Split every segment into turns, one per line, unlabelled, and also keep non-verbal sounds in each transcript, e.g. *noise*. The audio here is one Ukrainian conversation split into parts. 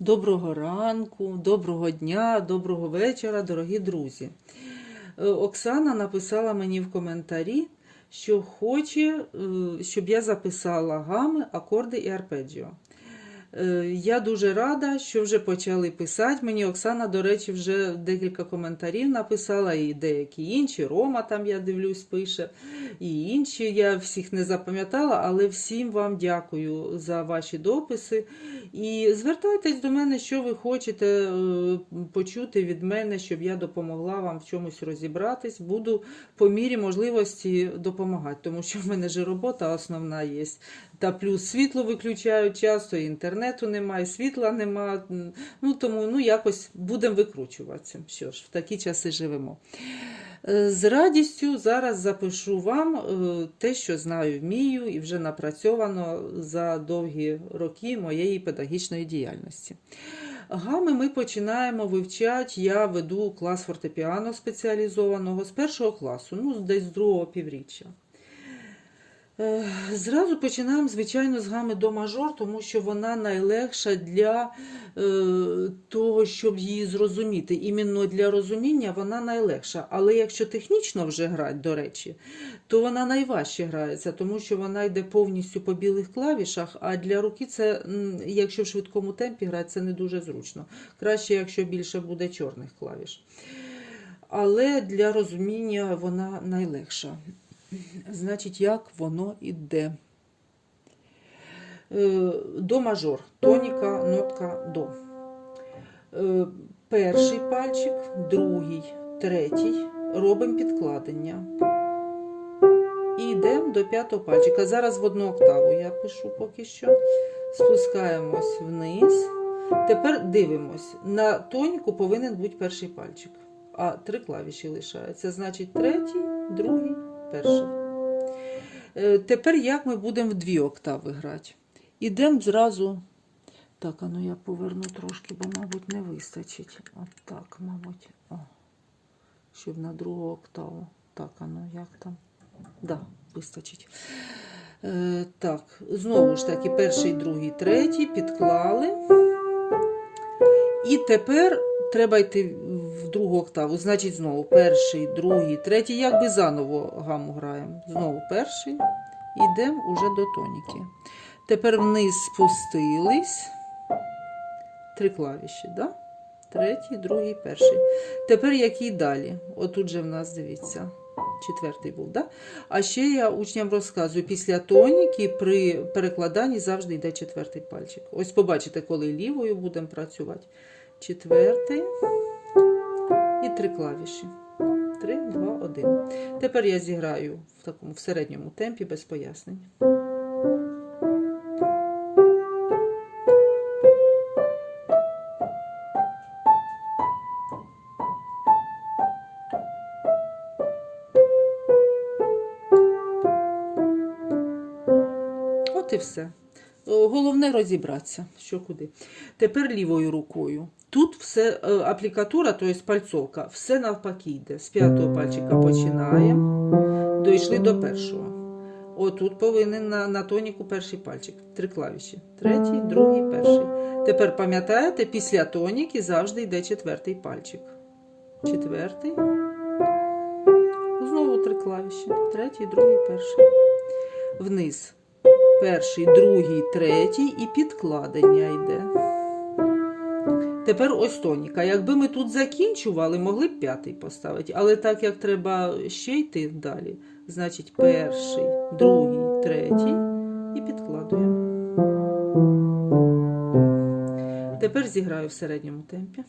Доброго ранку, доброго дня, доброго вечора, дорогі друзі. Е, Оксана написала мені в коментарі, що хоче, е, щоб я записала гами, акорди і арпеджіо. Е, Я дуже рада, що вже почали писати. Мені Оксана, до речі, вже декілька коментарів написала, і деякі інші. Рома там, я дивлюсь, пише, і інші. Я всіх не запам'ятала, але всім вам дякую за ваші дописи. І звертайтесь до мене, що ви хочете е, почути від мене, щоб я допомогла вам в чомусь розібратись. Буду по мірі можливості допомагати, тому що в мене ж робота основна є. Та плюс світло виключають часто, інтернету немає, світла немає. Ну тому ну якось будемо викручуватися. Що ж, в такі часи живемо. Е, З радістю зараз запишу вам е, те, що знаю, вмію і вже напрацьовано за довгі роки моєї педагогічної діяльності. Гами ми починаємо вивчати. Я веду клас фортепіано спеціалізованого з першого класу, ну десь з другого півріччя. Е, Зразу починаємо, звичайно, з гами до мажор, тому що вона найлегша для е, того, щоб її зрозуміти. Іменно для розуміння вона найлегша. Але якщо технічно вже грати, до речі, то вона найважче грається, тому що вона йде повністю по білих клавішах, а для руки це, якщо в швидкому темпі грати, це не дуже зручно. Краще, якщо більше буде чорних клавіш. Але для розуміння вона найлегша. Значить, як воно іде. Е, До мажор. Тоніка, нотка до. Е, Перший пальчик, другий, третій. Робимо підкладення. І йдемо до п'ятого пальчика. Зараз в одну октаву я пишу поки що. Спускаємось вниз. Тепер дивимось. На тоніку повинен бути перший пальчик. А три клавіші лишаються. Значить, третій, другий, перший. Е, Тепер як ми будемо в дві октави грати? Ідемо зразу. Так, а ну я поверну трошки, бо, мабуть, не вистачить. От так, мабуть. О. Щоб на другу октаву. Так, а ну як там? Да, вистачить. Е, так, знову ж таки, перший, другий, третій підклали. І тепер треба йти другу октаву. Значить, знову перший, другий, третій, якби заново гаму граємо. Знову перший. Йдемо уже до тоніки. Тепер вниз спустились. Три клавіші, да? Третій, другий, перший. Тепер який далі? Отут же в нас, дивіться, четвертий був, да? А ще я учням розказую, після тоніки при перекладанні завжди йде четвертий пальчик. Ось побачите, коли лівою будемо працювати. Четвертий три клавіші. Три, два, один. Тепер я зіграю в такому в середньому темпі без пояснень. От і все. О, Головне розібратися, що куди. Тепер лівою рукою. Тут все е, аплікатура, тобто пальцовка, все навпаки йде. З п'ятого пальчика починаємо. Дійшли до першого. Отут повинен на, на тоніку перший пальчик. Три клавіші. Третій, другий, перший. Тепер пам'ятаєте, після тоніки завжди йде четвертий пальчик. Четвертий. Знову три клавіші. Третій, другий, перший. Вниз. Перший, другий, третій і підкладення йде. Тепер ось тоніка. Якби ми тут закінчували, могли б п'ятий поставити. Але так як треба ще йти далі, значить перший, другий, третій і підкладуємо. Тепер зіграю в середньому темпі.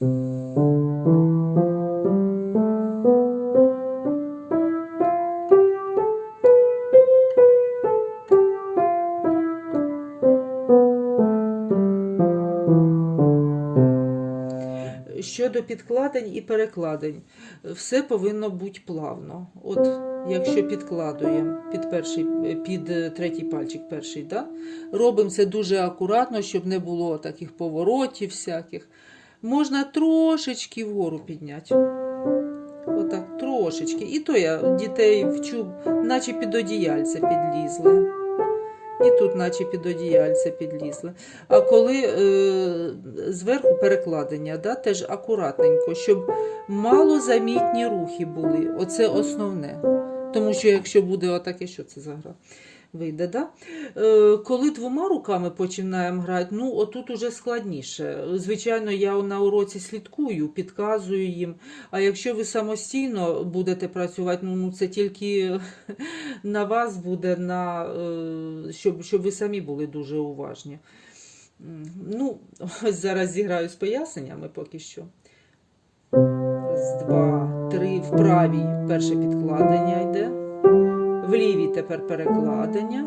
Щодо підкладень і перекладень, все повинно бути плавно. От якщо підкладуємо під перший, під е, третій пальчик перший, да? робимо це дуже акуратно, щоб не було таких поворотів всяких. Можна трошечки вгору підняти. Отак, трошечки. І то я дітей вчу, наче під одіяльце підлізли. І тут, наче під одіяльце підлізли. А коли е, зверху перекладення, да, теж акуратненько, щоб малозамітні рухи були. Оце основне. Тому що якщо буде отаке, що це за гра? Вийде, да? Е, коли двома руками починаємо грати, ну отут уже складніше. Звичайно, я на уроці слідкую, підказую їм. А якщо ви самостійно будете працювати, ну, ну це тільки *laughs* на вас буде, на, е, щоб, щоб ви самі були дуже уважні. Ну, ось *laughs* зараз зіграю з поясненнями поки що. Раз, два, три. В правій перше підкладення йде. В лівій тепер перекладення.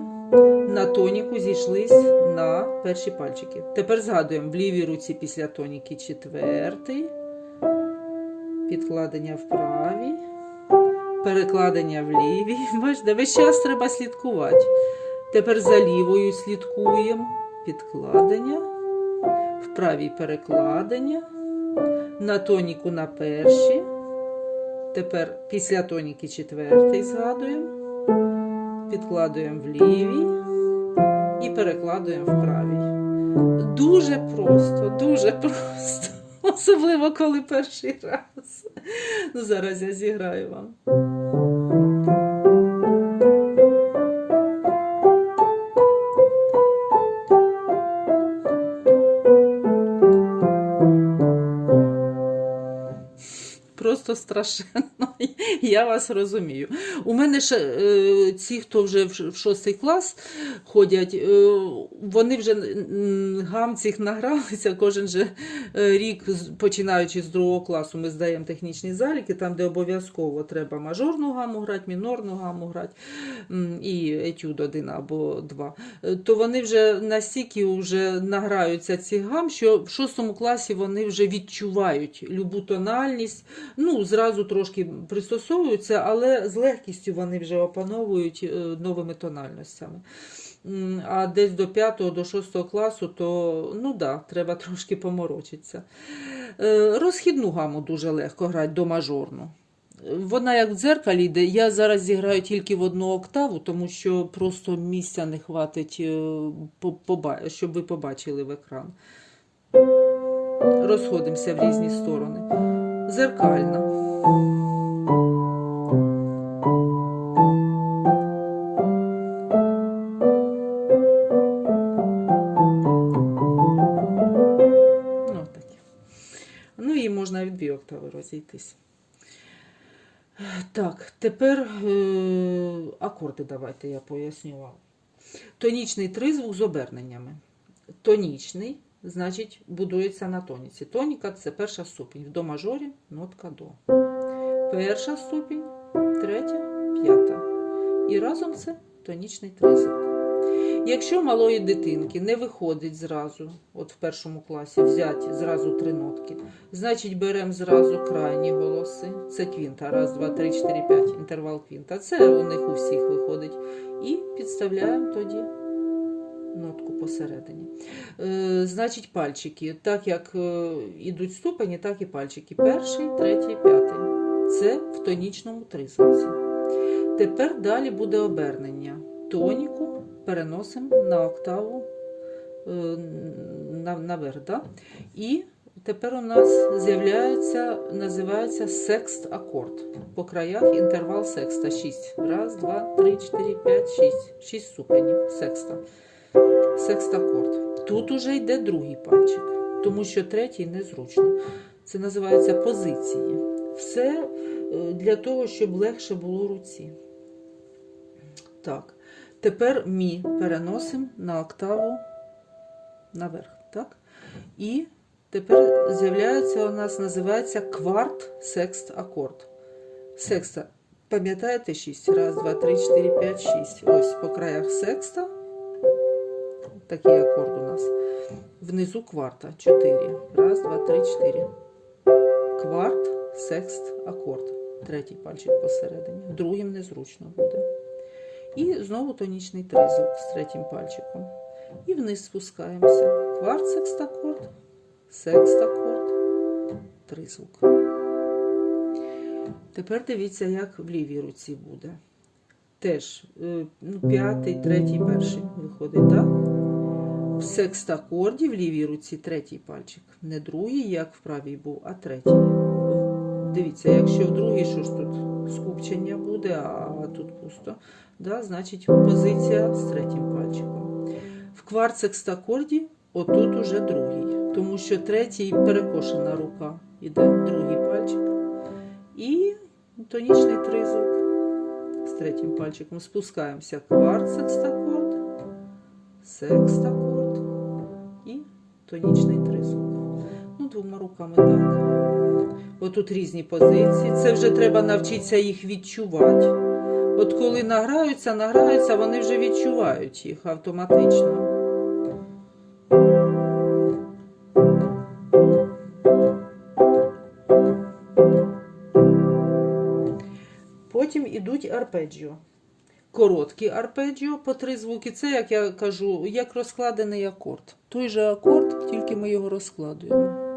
На тоніку зійшлись на перші пальчики. Тепер згадуємо в лівій руці після тоніки четвертий. Підкладення в правій. Перекладення в лівій. *laughs* Бачите, весь час треба слідкувати. Тепер за лівою слідкуємо. Підкладення. В правій перекладення. На тоніку на перші. Тепер після тоніки четвертий згадуємо. Підкладуємо в лівій і перекладуємо в правій. Дуже просто, дуже просто. *laughs* Особливо, коли перший раз. Ну, зараз я зіграю вам. Просто страшенно. *laughs* Я вас розумію. У мене ще е, ці, хто вже в шостий клас ходять, е, вони вже гам цих награлися. Кожен же е, рік, починаючи з другого класу, ми здаємо технічні заліки, там, де обов'язково треба мажорну гаму грати, мінорну гаму грати і етюд один або два. Е, То вони вже настільки вже награються цих гам, що в шостому класі вони вже відчувають любу тональність. Ну, зразу трошки пристосовуються, але з легкістю вони вже опановують е, новими тональностями. А десь до 5 до 6 класу, то ну да, треба трошки поморочитися. Е, Розхідну гаму дуже легко грати до мажорну. Вона як в дзеркалі йде. Я зараз зіграю тільки в одну октаву, тому що просто місця не хватить, е, щоб ви побачили в екран. Розходимося в різні сторони. Зеркальна. Ну і можна від дві октави розійтись. Так, тепер е, акорди давайте я поясню вам. Тонічний тризвук з оберненнями. Тонічний, значить, будується на тоніці. Тоніка це перша ступінь. В до мажорі нотка до. Перша ступінь, третя, п'ята. І разом це тонічний тризвук. Якщо малої дитинки не виходить зразу, от в першому класі взяти зразу три нотки, значить беремо зразу крайні голоси. Це квінта. Раз, два, три, чотири, п'ять. Інтервал квінта. Це у них у всіх виходить. І підставляємо тоді нотку посередині. Е, значить, пальчики. Так як е, ідуть ступені, так і пальчики. Перший, третій, п'ятий. Це в тонічному тризовці. Тепер далі буде обернення. Тоніку переносимо на октаву е, на, наверх. Да? І тепер у нас з'являється, називається секст акорд. По краях інтервал секста 6. Раз, два, три, чотири, п'ять, шість. Шість ступенів секста. Секст акорд. Тут уже йде другий пальчик, тому що третій незручно. Це називається позиції. Все е, для того, щоб легше було руці. Так. Тепер мі переносимо на октаву наверх. Так? І тепер з'являється у нас, називається кварт секст акорд. Секста. Пам'ятаєте 6? Раз, два, три, чотири, п'ять, шість. Ось по краях секста. Такий акорд у нас. Внизу кварта. 4. Раз, два, три, чотири. Кварт, секст, акорд. Третій пальчик посередині. Другим незручно буде. І знову тонічний тризок з третім пальчиком. І вниз спускаємося. Кварт секстакорд, секстакорд, тризвук. Тепер дивіться, як в лівій руці буде. теж е, ну, п'ятий, третій, перший виходить, так? В секстакорді в лівій руці третій пальчик. Не другий, як в правій був, а третій. Дивіться, якщо в другій, що ж тут скупчення буде, а тут пусто, да? значить позиція з третім пальчиком. В кварт-секстакорді отут уже другий, тому що третій перекошена рука іде, другий пальчик. І тонічний тризвук з третім пальчиком. Спускаємося кварт секстакорд, і тонічний тризвук. Ну, двома руками так. Отут різні позиції. Це вже треба навчитися їх відчувати. От коли награються, награються, вони вже відчувають їх автоматично. Потім ідуть арпеджіо. Короткі арпеджіо по три звуки. Це, як я кажу, як розкладений акорд. Той же акорд, тільки ми його розкладуємо.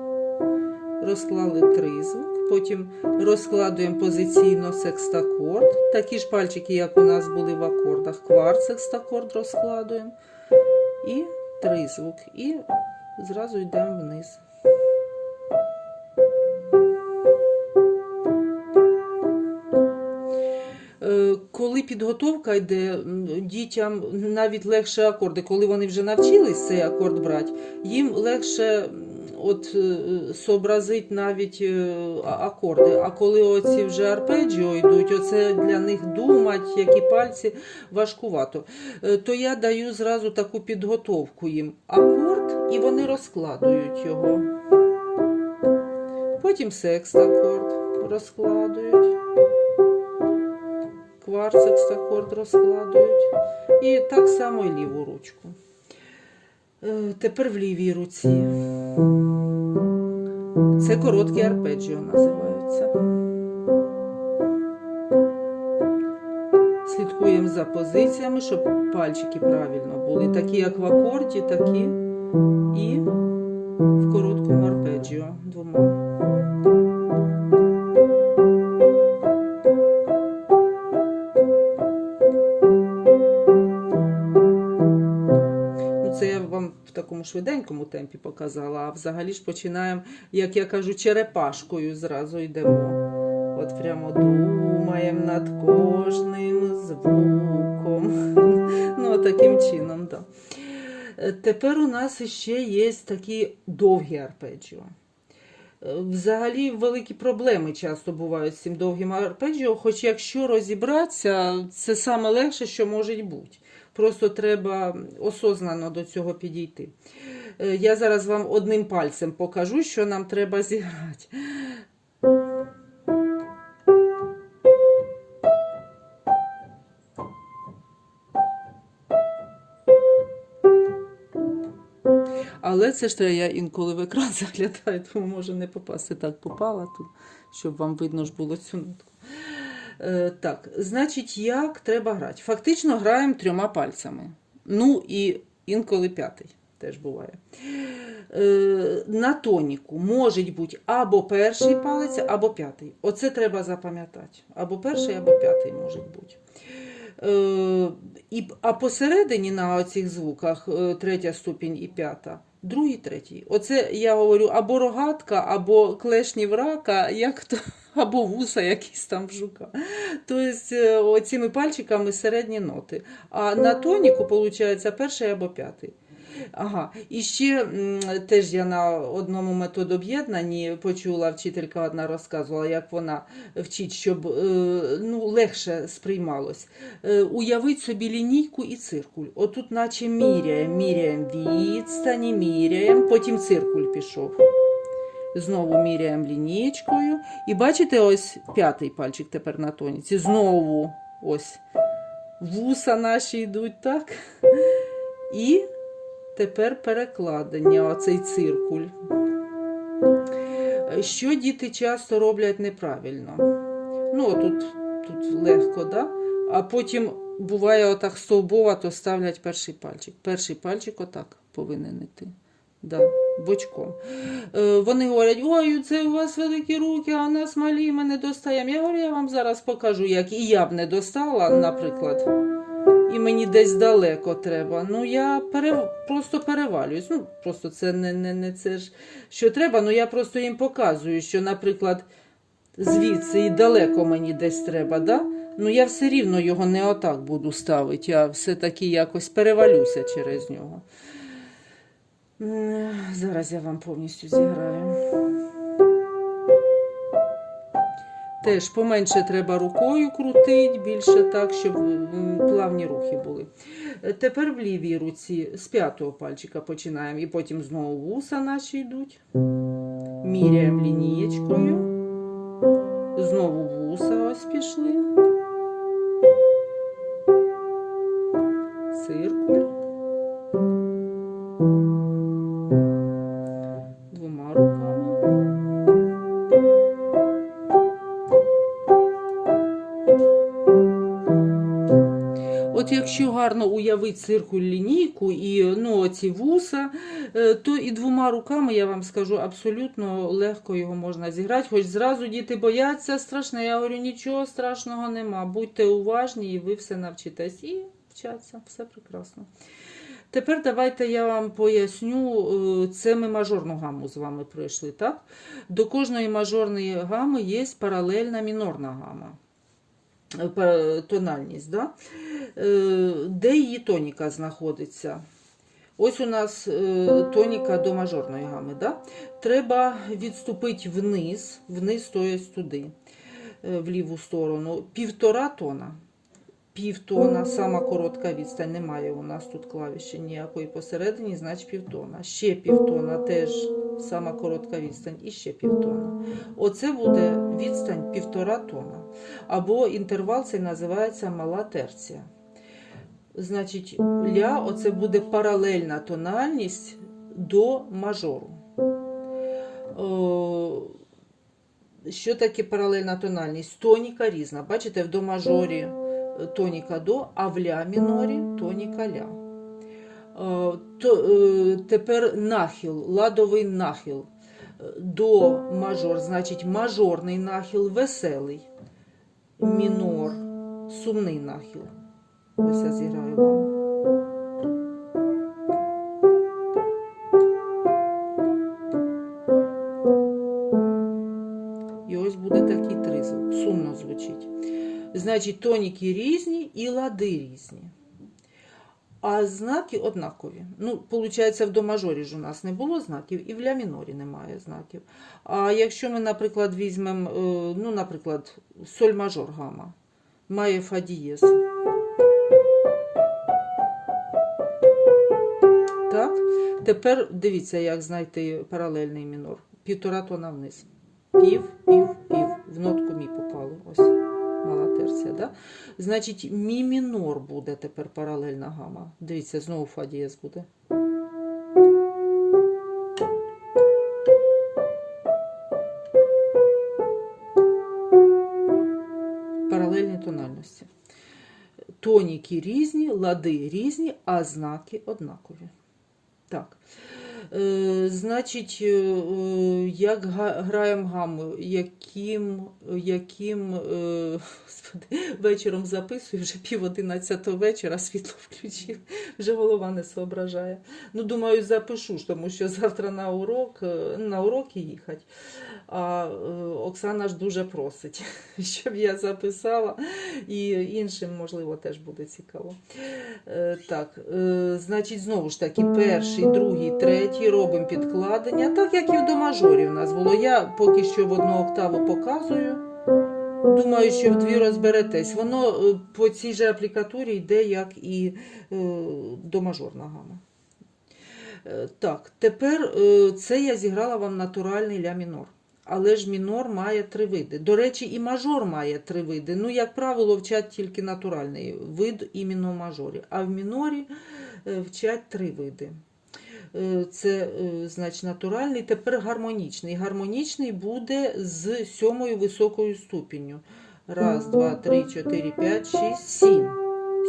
Розклали тризвук, потім розкладуємо позиційно секстакорд. Такі ж пальчики, як у нас були в акордах. Кварт секстакорд розкладуємо. І тризвук. І зразу йдемо вниз. Е, Коли підготовка йде, дітям навіть легше акорди, коли вони вже навчились цей акорд брати, їм легше от е, сообразить навіть е, акорди. А коли оці вже арпеджіо йдуть, оце для них думати, які пальці важкувато. Е, То я даю зразу таку підготовку їм. Акорд, і вони розкладують його. Потім секстакорд розкладують кварт секстакорд розкладують. І так само і ліву ручку. Тепер в лівій руці. Це короткі арпеджіо називаються. Слідкуємо за позиціями, щоб пальчики правильно були. Такі, як в акорді, такі і в короткому арпеджіо двома. Швиденькому темпі показала, а взагалі ж починаємо, як я кажу, черепашкою зразу йдемо. От прямо думаємо над кожним звуком. *laughs* Ну, таким чином, так. Да. Тепер у нас ще є такі довгі арпеджіо. Е, Взагалі великі проблеми часто бувають з цим довгим арпеджіо, хоч якщо розібратися, це саме легше, що може бути. Просто треба осознано до цього підійти. Е, Я зараз вам одним пальцем покажу, що нам треба зіграти. Але це ж треба, я інколи в екран *laughs* заглядаю, тому може не попасти. Так, попала тут, щоб вам видно ж було цю нотку. Е, так, значить, як треба грати? Фактично граємо трьома пальцями. Ну і інколи п'ятий теж буває. Е, на тоніку може бути або перший палець, або п'ятий. Оце треба запам'ятати. Або перший, або п'ятий може бути. Е, а посередині на оцих звуках третя ступінь і п'ята, другий, третій. Оце я говорю або рогатка, або клешні в рака, як то, або вуса якісь там в жука. Тобто е, оцими пальчиками середні ноти. А на тоніку, виходить, перший або п'ятий. Ага, і ще теж я на одному методоб'єднанні почула, вчителька одна розказувала, як вона вчить, щоб е, ну, легше сприймалось. Е, уявіть собі лінійку і циркуль. Отут, наче міряємо, міряємо відстані, міряємо, потім циркуль пішов. Знову міряємо лінійкою. І бачите, ось п'ятий пальчик тепер на тоніці. Знову ось вуса наші йдуть, так? І тепер перекладення, оцей циркуль. Що діти часто роблять неправильно? Ну, тут, тут легко, да? а потім буває отак стовбово, то ставлять перший пальчик. Перший пальчик отак повинен йти. Да. бочком. Е, Вони говорять, ой, це у вас великі руки, а нас малі, ми не достаємо. Я говорю, я вам зараз покажу, як і я б не достала, наприклад. І мені десь далеко треба. Ну, я пере... просто перевалююсь. Ну, просто це не, не, не це ж, що треба, ну я просто їм показую, що, наприклад, звідси і далеко мені десь треба, да? ну я все рівно його не отак буду ставити, я все-таки якось перевалюся через нього. Зараз я вам повністю зіграю. Теж поменше треба рукою крутити, більше так, щоб плавні рухи були. Е, Тепер в лівій руці з п'ятого пальчика починаємо, і потім знову вуса наші йдуть. Міряємо лінієчкою. Знову якщо уявити циркуль лінійку і ну, оці вуса, е, то і двома руками, я вам скажу, абсолютно легко його можна зіграти. Хоч зразу діти бояться страшне. Я говорю, нічого страшного нема. Будьте уважні і ви все навчитесь. І вчаться, все прекрасно. Тепер давайте я вам поясню, е, це ми мажорну гаму з вами пройшли, так? До кожної мажорної гами є паралельна мінорна гама. Е, Тональність, да? Е, де її тоніка знаходиться? Ось у нас е, тоніка до мажорної гами. Да? Треба відступити вниз, вниз то є туди, в ліву сторону, півтора тона. Півтона, сама коротка відстань, немає у нас тут клавіші ніякої посередині, значить півтона. Ще півтона, теж сама коротка відстань, і ще півтона. Оце буде відстань півтора тона. Або інтервал цей називається мала терція. Значить, ля оце буде паралельна тональність до мажору. О, що таке паралельна тональність? Тоніка різна. Бачите, в до мажорі е, тоніка до, а в ля мінорі тоніка ля. Е, То, е, тепер нахил, ладовий нахил. До мажор, значить мажорний нахил веселий. Мінор, сумний нахил. Ось я зіграю вам. І ось буде такий тризвук. Сумно звучить. Значить, тоніки різні і лади різні. А знаки однакові. Ну, виходить, в домажорі ж у нас не було знаків, і в ля мінорі немає знаків. А якщо ми, наприклад, візьмемо, е, ну, наприклад, соль мажор гама, має фа дієз. Так, тепер дивіться, як знайти паралельний мінор. Півтора тона вниз. Пів, пів, пів. В нотку мі попало. Ось мала. Да? Значить, мі мінор буде тепер паралельна гама. Дивіться, знову фа дієз буде. Паралельні тональності. Тоніки різні, лади різні, а знаки однакові. Так. Е, значить, е, як граємо гаму, яким, яким е, господи, вечором записую, вже пів одинадцятого вечора, світло включив, вже голова не соображає. Ну, думаю, запишу тому що завтра на урок, на уроки їхати. А е, Оксана ж дуже просить, *laughs* щоб я записала, і іншим, можливо, теж буде цікаво. Е, Так, е, значить, знову ж таки, перший, другий, третій робимо підкладення, так як і в домажорі в нас було. Я поки що в одну октаву показую. Думаю, що в дві розберетесь. Воно по цій же аплікатурі йде, як і домажорна гама. Так, тепер це я зіграла вам натуральний ля мінор. Але ж мінор має три види. До речі, і мажор має три види. Ну, як правило, вчать тільки натуральний вид іменно в мажорі. А в мінорі е, вчать три види. Е, Це, е, значить, натуральний, тепер гармонічний. Гармонічний буде з сьомою високою ступінню. Раз, два, три, чотири, п'ять, шість, сім.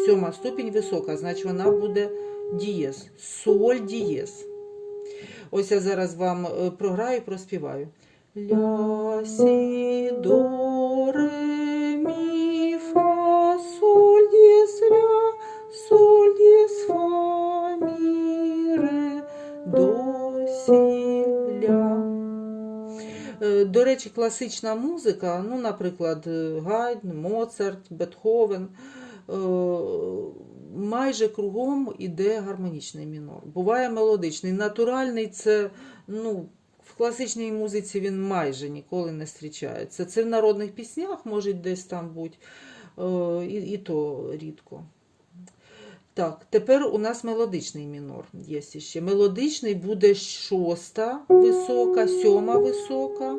Сьома ступінь висока, значить вона буде дієз. Соль дієз. Ось я зараз вам програю проспіваю. Ля, сі, до, ре, фа, соль, дієс, ля, до, сі. Е, До речі, класична музика, ну, наприклад, Гайдн, Моцарт, Бетховен, е, майже кругом іде гармонічний мінор. Буває мелодичний. Натуральний це, ну, в класичній музиці він майже ніколи не зустрічається. Це в народних піснях може десь там бути, е, і, і то рідко. Так, тепер у нас мелодичний мінор є ще. Мелодичний буде шоста висока, сьома висока,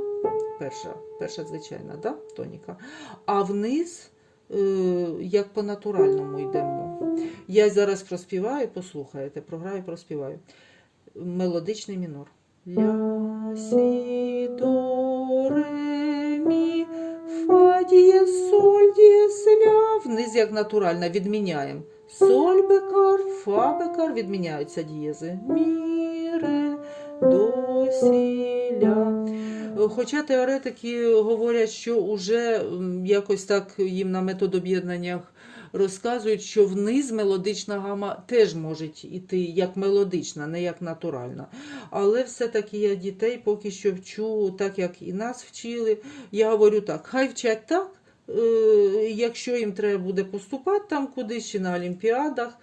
перша, перша звичайна, да? тоніка. А вниз, е, як по натуральному йдемо. Я зараз проспіваю, послухаєте, програю, проспіваю. Мелодичний мінор. Ля, сі, до, соль, дієс. Вниз як натуральна, відміняємо. Соль бекар, фа бекар, відміняються дієзи. Мі, ре. Хоча теоретики говорять, що вже якось так їм на методоб'єднаннях розказують, що вниз мелодична гама теж може йти як мелодична, не як натуральна. Але все-таки я дітей поки що вчу так, як і нас вчили. Я говорю так, хай вчать так. е, Якщо їм треба буде поступати там кудись чи на олімпіадах,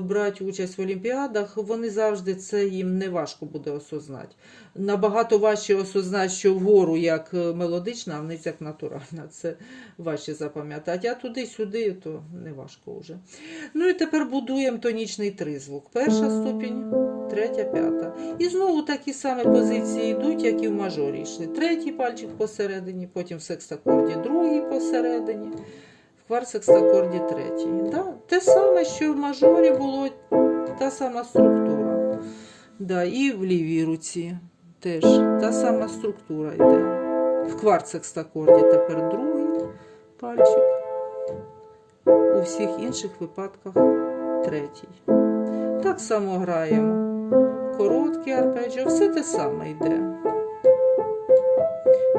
брати участь в олімпіадах, вони завжди це їм не важко буде осознати. Набагато важче осознати, що вгору як е, мелодична, а вниз як натуральна. Це важче запам'ятати. А туди-сюди то не важко вже. Ну і тепер будуємо тонічний тризвук. Перша ступінь, третя, п'ята. І знову такі самі позиції йдуть, як і в мажорі йшли. Третій пальчик посередині, потім в секстакорді другий посередині, в кварсекстакорді третій. Да? Те саме, що в мажорі було, та сама структура. Да, і в лівій руці теж та сама структура йде. В кварцекстакорді тепер другий пальчик. У всіх інших випадках третій. Так само граємо. Короткий арпеджіо, все те саме йде.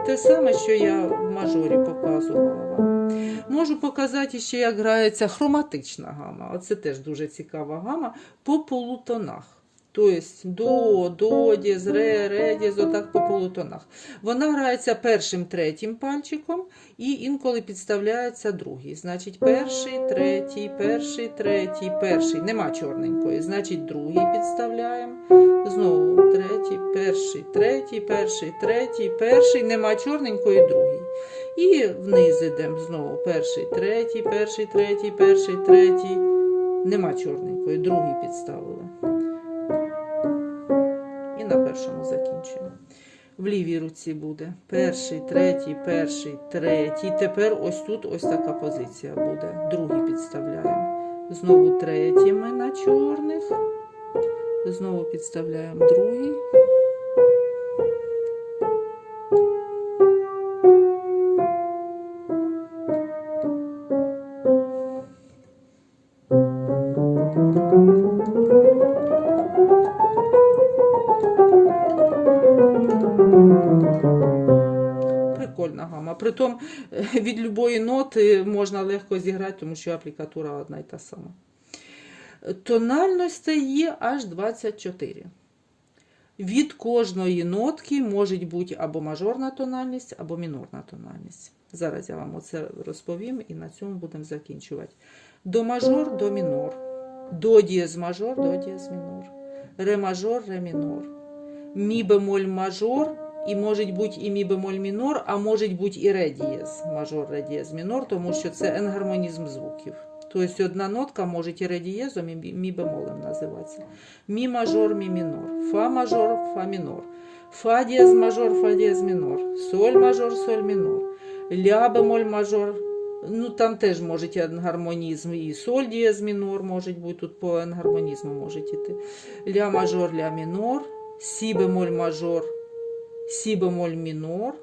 Те саме, що я в мажорі показувала вам. Можу показати ще, як грається хроматична гама. Оце теж дуже цікава гама по полутонах. Тобто до, до, діз, ре, ре, діз, отак по полутонах. Вона грається першим, третім пальчиком і інколи підставляється другий. Значить, перший, третій, перший, третій, перший. Нема чорненької. Значить, другий підставляємо. Знову третій, перший, третій, перший, третій, перший. Нема чорненької, другий. І вниз йдемо знову. Перший, третій, перший, третій, перший, третій. Нема чорненької, другий підставили. Першому закінчимо. В лівій руці буде перший, третій, перший, третій. Тепер ось тут ось така позиція буде. Другий підставляємо. Знову третій ми на чорних. Знову підставляємо другий. Притом е, від любої ноти можна легко зіграти, тому що аплікатура одна і та сама. Тональностей є аж 24. Від кожної нотки може бути або мажорна тональність, або мінорна тональність. Зараз я вам оце розповім і на цьому будемо закінчувати. До мажор, до мінор. До дієз мажор, до дієз мінор. Ре мажор, ре мінор. Мі бемоль мажор, і може бути і мі бемоль мінор, а може бути і ре дієз мажор, ре дієз мінор, тому що це енгармонізм звуків. Тобто одна нотка може і ре дієзом, і мі бемолем називатися. Мі мажор, мі мінор. Фа мажор, фа мінор. Фа дієз мажор, фа дієз мінор. Соль мажор, соль мінор. Ля бемоль мажор. Ну там теж може енгармонізм, і соль дієз мінор може бути, тут по енгармонізму може йти. Ля мажор, ля мінор, сі бемоль мажор, сі бемоль мінор,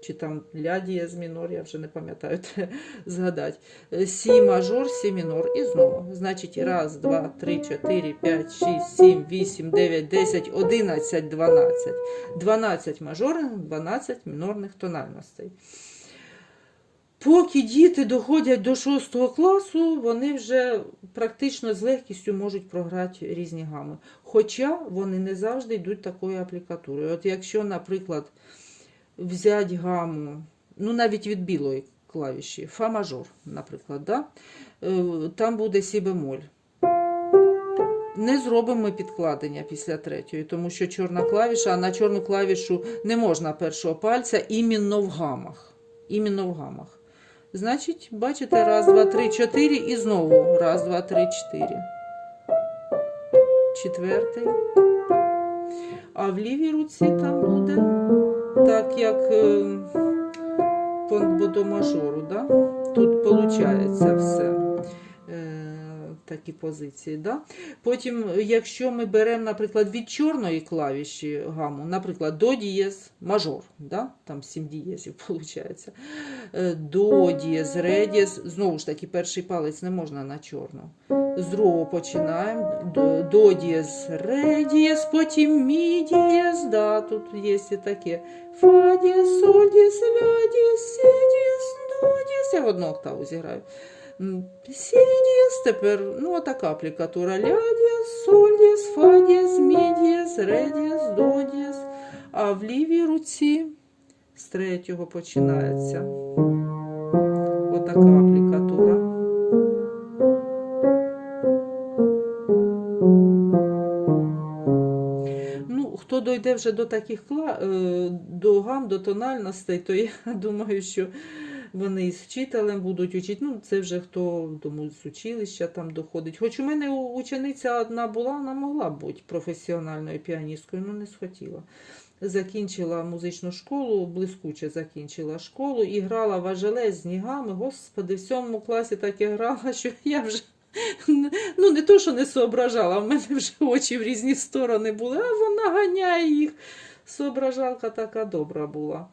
чи там ля дієз мінор, я вже не пам'ятаю, *laughs* згадати. Е, Сі мажор, сі мінор. І знову. Значить, раз, два, три, чотири, п'ять, шість, сім, вісім, дев'ять, десять, одинадцять, дванадцять. Дванадцять мажорних, дванадцять мінорних тональностей. Поки діти доходять до 6 класу, вони вже практично з легкістю можуть програти різні гами. Хоча вони не завжди йдуть такою аплікатурою. От якщо, наприклад, взяти гаму, ну навіть від білої клавіші, фа мажор, наприклад, да? Е, там буде сі бемоль. Не зробимо ми підкладення після третьої, тому що чорна клавіша, а на чорну клавішу не можна першого пальця іменно в гамах. Іменно в гамах. Значить, бачите, раз, два, три, чотири і знову раз, два, три, чотири. Четвертий. А в лівій руці там буде так, як по по мажору, да? Тут виходить все. Такі позиції. Да? Потім, якщо ми беремо, наприклад, від чорної клавіші гаму, наприклад, до дієз мажор, да? там 7 дієзів виходить. Е, До дієз, ре дієз, знову ж таки, перший палець не можна на чорну. З другого починаємо. До, до дієз, ре дієз, потім мі дієз, да, тут є і таке. Фа дієз, соль дієз, ля дієз, сі дієз, до дієз. Я в одну октаву зіграю. М, тепер, ну, така аплікатура. Ля дієз, соль дієз, фа дієз, мі дієз, ре дієз, до дієз. А в лівій руці з третього починається. Отака аплікатура. Ну, хто дойде вже до таких е, до гам, до тональностей, то я *laughs* думаю, що вони із вчителем будуть учити. Ну, це вже хто тому з училища там доходить. Хоч у мене учениця одна була, вона могла бути професіональною піаністкою, але не схотіла. Закінчила музичну школу, блискуче закінчила школу і грала важеле з нігами. Господи, в сьомому класі так і грала, що я вже *laughs* ну не то, що не соображала, в мене вже очі в різні сторони були, а вона ганяє їх. Соображалка така добра була.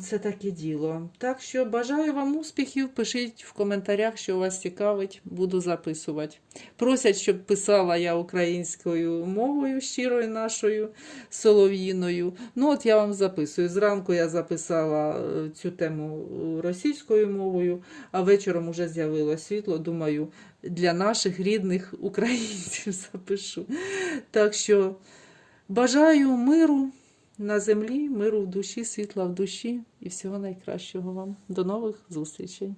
Це таке діло. Так що бажаю вам успіхів. Пишіть в коментарях, що вас цікавить, буду записувати. Просять, щоб писала я українською мовою щирою нашою солов'їною. Ну, от я вам записую. Зранку я записала е, цю тему е, російською мовою, а вечором уже з'явилось світло. Думаю, для наших рідних українців *laughs* запишу. Так що бажаю миру на землі, миру в душі, світла в душі і всього найкращого вам. До нових зустрічей!